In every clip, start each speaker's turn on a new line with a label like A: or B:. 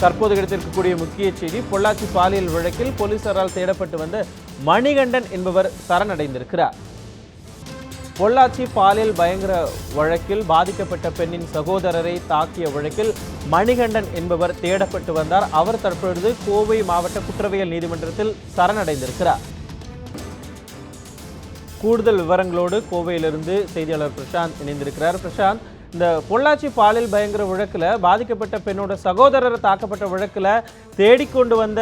A: தற்போது கிடைத்திருக்கக்கூடிய முக்கிய செய்தி பொள்ளாச்சி பாலியல் வழக்கில் போலீசாரால் தேடப்பட்டு வந்த மணிகண்டன் என்பவர் சரணடைந்திருக்கிறார். பொள்ளாச்சி பாலியல் பயங்கர வழக்கில் பாதிக்கப்பட்ட பெண்ணின் சகோதரரை தாக்கிய வழக்கில் மணிகண்டன் என்பவர் தேடப்பட்டு வந்தார். அவர் தற்பொழுது கோவை மாவட்ட குற்றவியல் நீதிமன்றத்தில் சரணடைந்திருக்கிறார். கூடுதல் விவரங்களோடு கோவையிலிருந்து செய்தியாளர் பிரசாந்த் இணைந்திருக்கிறார். பிரசாந்த் இந்த பொள்ளாச்சி பாலியல் பயங்கர வழக்கில் பாதிக்கப்பட்ட பெண்ணோட சகோதரர் தாக்கப்பட்ட வழக்கில் தேடிக்கொண்டு வந்த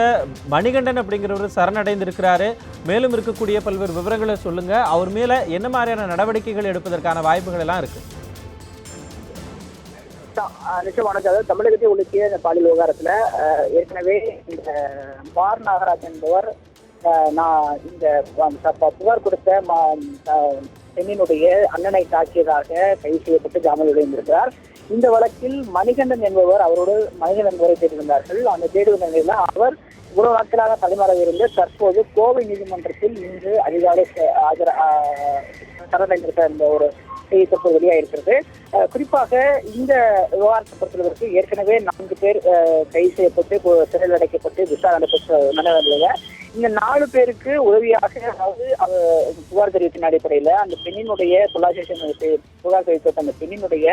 A: மணிகண்டன் அப்படிங்கிறவர் சரணடைந்திருக்கிறாரு. மேலும் இருக்கக்கூடிய பல்வேறு விவரங்களை சொல்லுங்க. அவர் மேலே என்ன மாதிரியான நடவடிக்கைகள் எடுப்பதற்கான வாய்ப்புகள் எல்லாம் இருக்கு.
B: நிச்சயமான அதாவது தமிழகத்தை ஒழுக்கிய இந்த பாலியல் விவகாரத்துல ஏற்கனவே இந்த பார் நாகராஜ் என்பவர் நான் இந்த புகார் கொடுத்த பெண்ணினுடைய அண்ணனை தாக்கியதாக கைது செய்யப்பட்டு ஜாமீன் விளைந்திருக்கிறார் இந்த வழக்கில் மணிகண்டன் என்பவர் அவரோடு மணிகண்டன் என்பவரை தேடியிருந்தார்கள் அந்த தேடி நிலையில அவர் இவ்வளவு நாட்களாக தலைமறைவிருந்து தற்போது கோவை நீதிமன்றத்தில் இன்று அதிகாலை ஆஜர ஆஹ் சரணடைந்திருக்க இந்த ஒரு செய்தி தற்போது வெளியாகிருக்கிறது குறிப்பாக இந்த விவகாரத்தை பொறுத்தவரைக்கு ஏற்கனவே நான்கு பேர் கைது செய்யப்பட்டு சிறையில் அடைக்கப்பட்டு விசாரணை நடைபெற்ற நடவடிக்கையில இந்த நாலு பேருக்கு உதவியாக அதாவது புகார் தெரிவித்தின் அடிப்படையில அந்த பெண்ணினுடைய பொள்ளாச்சி புகார் தெரிவித்த அந்த பெண்ணினுடைய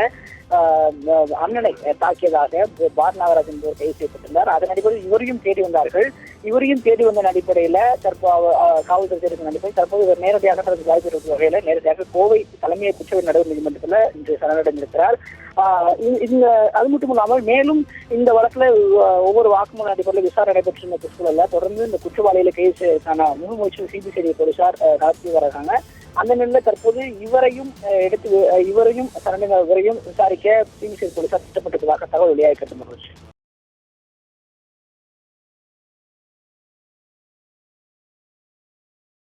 B: அண்ணனை தாக்கியதாக பார் நாகராஜ் என்பவர் கைது செய்யப்பட்டிருந்தார். அதன் அடிப்படையில் இவரையும் தேடி வந்தார்கள். இவரையும் தேடி வந்த அடிப்படையில தற்போது காவல்துறை தேடி வந்த அடிப்படையில் தற்போது இவர் நேரடியாக அகற்றதுக்கு வாய்ப்பு இருக்கும் வகையில நேரடியாக கோவை தலைமை குற்றவியல் நடுவர் நீதிமன்றத்துல இன்று சரணடைந்திருக்கிறார். ஆஹ் இந்த- இந்த அது மட்டும் இல்லாமல் மேலும் இந்த வழக்குல ஒவ்வொரு வாக்குமூலம் அடிப்படையில் விசாரணை நடைபெற்றிருந்த சூழல்ல தொடர்ந்து இந்த குற்றவாளிகளை கைது செய்வதற்கான முழு முயற்சியும் சிபிசிஐடி போலீசார் நடத்தி வராங்க. அந்த நிலையில தற்போது இவரையும் எடுத்து இவரையும் சரணடைந்த இவரையும் விசாரிக்க சிபிசிஐடி போலீசார் திட்டமிட்டதாக தகவல் வெளியாக மகிழ்ச்சி